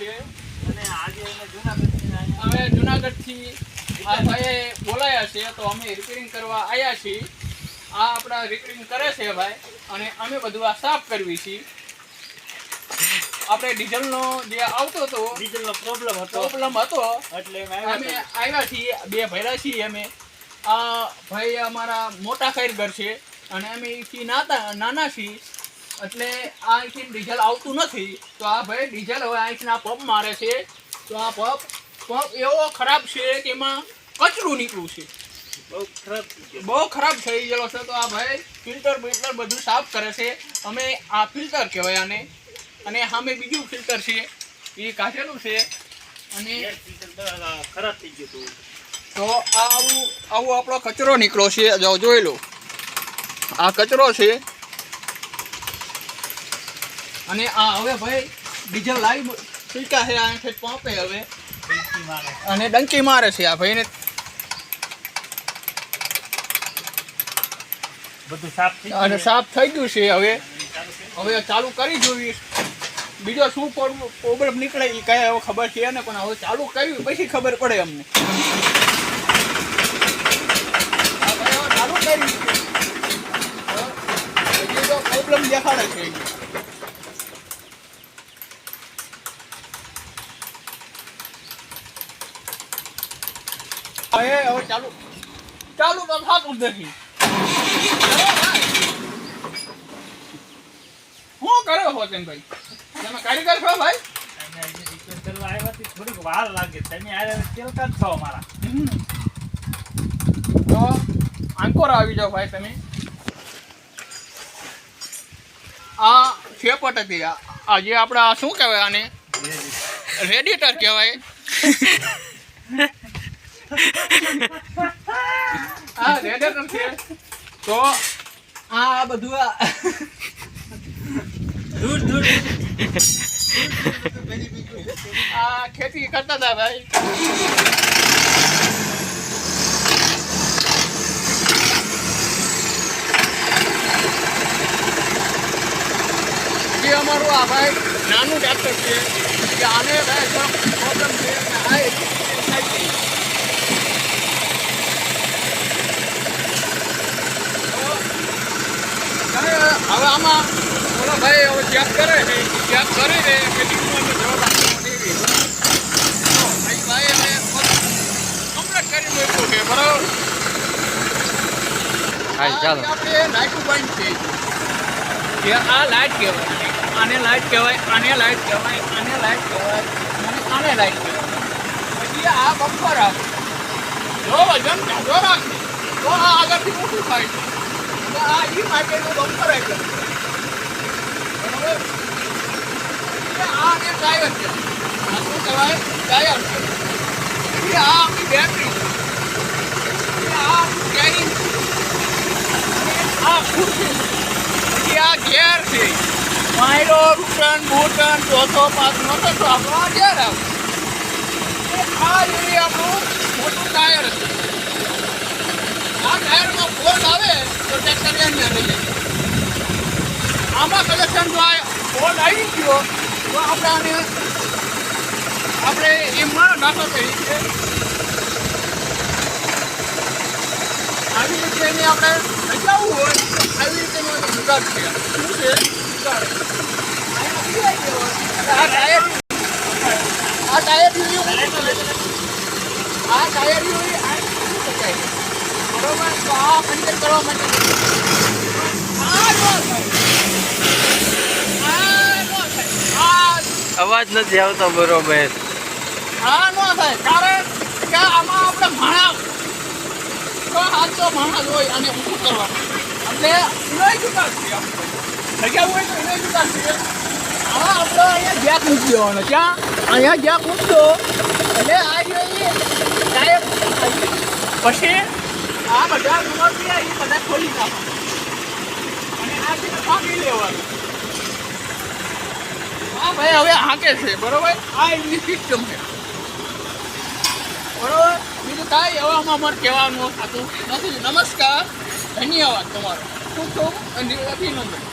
છે. અને આજે અમે જૂનાગઢથી આવ્યા. અમે જુનાગઢથી આ ભાઈએ બોલાયા છે તો અમે રિપેરિંગ કરવા આવ્યા છીએ. આ આપણા રિપેરિંગ કરે છે ભાઈ અને અમે બધું આ સાફ કરવી છીએ. આપણે ડીઝલનો જે આવતો હતો ડીઝલનો પ્રોબ્લેમ હતો. પ્રોબ્લેમ હતો. એટલે અમે આવ્યા છીએ બે ભર્યા છીએ અમે. આ ભાઈ અમારા મોટા કારીગર છે અને અમે નાતા નાના છીએ. એટલે આ અહીંથી ડીઝલ આવતું નથી. તો આ ભાઈ ડીઝલ હવે અહીંથી પંપ મારે છે. તો આ પંપ પંપ એવો ખરાબ છે કે એમાં કચરું નીકળ્યું છે. બહુ ખરાબ થઈ બહુ ખરાબ થઈ ગયેલો છે. તો આ ભાઈ ફિલ્ટર બિલ્ટર બધું સાફ કરે છે. અમે આ ફિલ્ટર કહેવાય આને. અને સામે બીજું ફિલ્ટર છે. એ કાઢેલું છે. અને ખરાબ થઈ ગયું હતું. તો આ આવું આવું આપણો કચરો નીકળ્યો છે. જોઈ લો. આ કચરો છે. અને આ હવે ભાઈ ડીઝલ લાઈવ ફીકા છે આ છે પંપે હવે. મારે. અને ડંકી મારે છે આ ભાઈને. બધું સાફ થઈ અને સાફ થઈ ગયું છે હવે. હવે ચાલુ કરી જોઈએ બીજો શું પ્રોબ્લેમ નીકળે એ કઈ હવે ખબર છે ને પણ હવે ચાલુ કર્યું પછી ખબર પડે અમને. ચાલુ કર્યું પ્રોબ્લેમ દેખાડે છે હવે હવે ચાલુ. ચાલુ તો થતું જ નથી. શું કર્યો હો તેમ ભાઈ તમે કારીગર છો ભાઈ? થોડીક વાર લાગે તમે કેલકા જ છો અમારા તો આંકોર આવી જાઓ ભાઈ તમે. આ છેપટ હતી. આ જે આપણે આ શું કહેવાય આને? રેડિએટર કહેવાય. આ રેડિએટર છે તો આ બધું આ દૂર દૂર આ ખેતી કરતા હતા ભાઈ. જે અમારું આ ભાઈ નાનું ટ્રેક્ટર છે કે આને ભાઈ પ્રોબ્લેમ છે આ એક થાય છે. તો હવે આમાં બોલો ભાઈ હવે ચેક કરે છે ચેક કરીને હું એનો જવાબ આપવાનો ભાઈ અમે કમ્પ્લીટ કરી મૂક્યું છે બરાબર? ચાલો. આપણે લાઈટ બંધ છે જે આ લાઈટ કહેવાય આને લાઈટ કહેવાય આને લાઈટ કહેવાય આને લાઈટ કહેવાય અને આને લાઈટ કહેવાય. પછી આ બમ્પર આવે. જો વજન જાજો રાખે તો આ આગળથી મોટું થાય. છે આ ઈ માટેનું બમ્પર બરાબર આ ટાયર છે આ શું કહેવાય છે આ આપણી આ આપણું કેરિંગ આ ખુરશી. આ છે માયરો રૂટન બુટન ચોથો પાંચમો તો આપણો આ ઘેર આવે આ જેવી આપણું મોટું ટાયર છે આ ટાયરમાં ફોલ્ટ આવે તો ટ્રેક્ટર એમને લઈ જાય આમાં કલેક્શન જો આ ફોલ્ટ આવી ગયો તો આપણે આને આપણે એમાં નાખો તરીકે આવી રીતે એને આપણે બચાવવું હોય આવી રીતે એનો એક જુગાડ છે શું છે જુગાડ અહીંયા પીવાઈ ગયો હોય. એટલે આ ટાયર આ ટાયર યુ આ ટાયર યુ આ કરી પંચર કરવા માટે અવાજ નથી આવતો બરોબર હા નો થાય કારણ કે આમાં આપણે માણસ તો સાચો માણસ હોય અને ઊભું કરવાનું એટલે એનો જુગાડ છીએ. જગ્યા હોય તો એનો જુગાડ છીએ અહીંયા જ્યાં મૂકી દેવાનો ક્યાં અહીંયા જ્યાં મૂકતો એટલે આ એ પછી આ બધા ગુમાવી એ બધા ખોલી નાખો. અને આ છે ભાગી લેવાનું. હા ભાઈ, હવે હાંકે છે, બરોબર? આ એમની સિસ્ટમ છે બરોબર? બીજું કાંઈ, હવે આમાં અમારે કહેવાનું હતું. નથી નમસ્કાર, ધન્યવાદ તમારો. ખૂબ ખૂબ અભિનંદન.